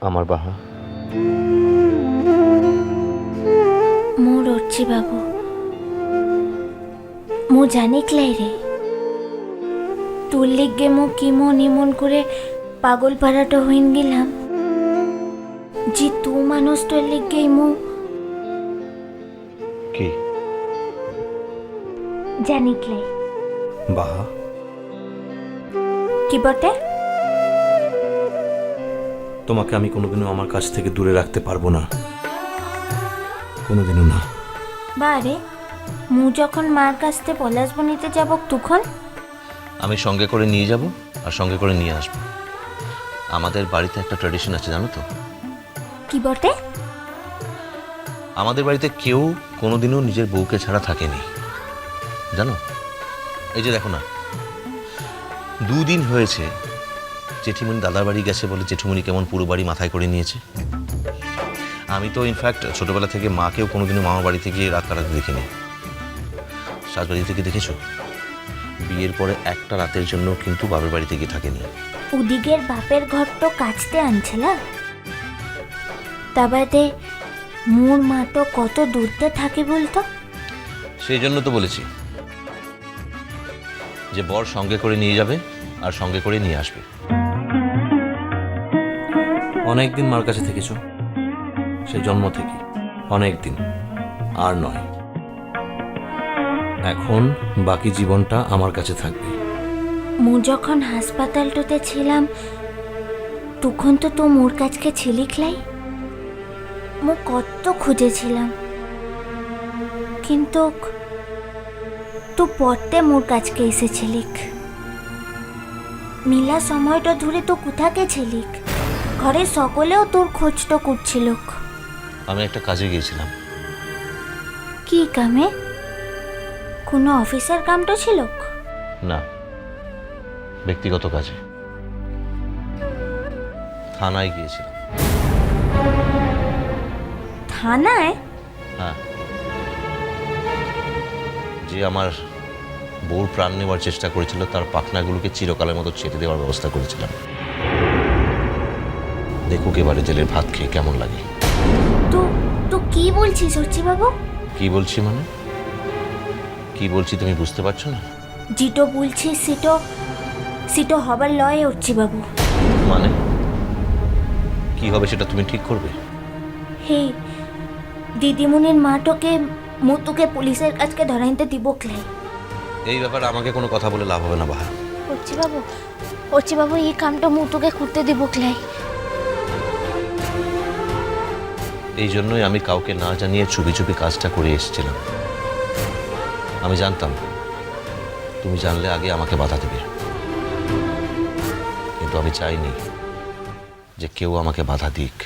আমার বাহা মোর অর্চি বাবু। মু জানি ক্লাই রে। তোর লিগে মু কিমো নিমন করে পাগল পাড়াটা হইন গেলাম। যে তু মানুষটার লিগেই মু। কি? জানি ক্লাই। বাহা। কি বটে? তোমাকে আমি কোনোদিনও আমার কাছ থেকে দূরে রাখতে পারব না। কোনোদিনও না। বারে মু যখন মার কাছ থেকে পলাশ বনিতে যাব তখন? আমি সঙ্গে করে নিয়ে যাব আর সঙ্গে করে নিয়ে আসব। আমাদের বাড়িতে একটা ট্র্যাডিশন আছে জানো তো? কি বটে? আমাদের বাড়িতে কেউ কোনোদিনও নিজের বউকে ছাড়া থাকেনি। জানো? এই যে দেখো না দুদিন হয়েছে জেঠিমণি দাদার বাড়ি গেছে বলে জেঠিমণি কেমন পুরো বাড়ি মাথায় করে নিয়েছে? আমি তো ইনফ্যাক্ট ছোটবেলা থেকে মাকেও কোনোদিনও মামার বাড়িতে গিয়ে রাত কাটাতে দেখিনি। সাজবাড়ি থেকে দেখেছ? বিয়ের পরে একটা রাতের জন্য কিন্তু বাবার বাড়িতে গিয়ে থাকেনি। উদিগের বাপের ঘর তো কাচতে আনছিল তা বাদে মোর মা তো কত দূরতে থাকে বলতো? সেই জন্য তো বলেছি যে বর সঙ্গে করে নিয়ে যাবে আর সঙ্গে করে নিয়ে আসবে। অনেক দিন মার কাছে থেকেছো। সেই জন্ম থেকে অনেক দিন আর নয়। এখন বাকি জীবনটা আমার কাছে থাকবে। মু যখন হাসপাতালটাতে ছিলাম, তখন তো তো মোর কাছকে ছিলি খেলাই মু কত খুঁজেছিলাম। কিন্তু তু পড়তে মোর কাছকে এসেছিলিক। মিলা সময়টা ধরে তো কোথাকে ছিলিক? ঘরে সকলেও তোর খোঁজটা করছিল। আমি একটা কাজে গিয়েছিলাম। কি কামে? কোনো অফিসের কামটা ছিল? না ব্যক্তিগত কাজে। থানায় গিয়েছিলাম। থানায়? হ্যাঁ। যে আমার বউর প্রাণ নেওয়ার চেষ্টা করেছিল তার পাখনাগুলোকে চিরকালের মতো ছেড়ে দেওয়ার ব্যবস্থা করেছিলাম। দেখুক এবারে জেলের ভাত খেয়ে কেমন লাগে। তো তো কি বলছিস সচ্চি বাবু কি বলছি মানে? কি বলছি তুমি বুঝতে পারছ না? যেটো বলছিস সেটো সেটো হবার লয়ে উঠছি বাবু মানে? কি হবে সেটা তুমি ঠিক করবে? হে দিদিমণির মাটোকে মুতুকে পুলিশের কাছকে ধরাইতে দিব ক্লাই এই ব্যাপারে আমাকে কোনো কথা বলে লাভ হবে না বাহা। হচ্ছি বাবু হচ্ছি বাবু এই কামটা মুতুকে করতে দিব ক্লাই এই জন্যই আমি কাউকে না জানিয়ে চুপি চুপি কাজটা করে এসেছিলাম। আমি জানতাম, তুমি জানলে আগে আমাকে বাধা দেবে। কিন্তু আমি চাইনি যে কেউ আমাকে বাধা দিক।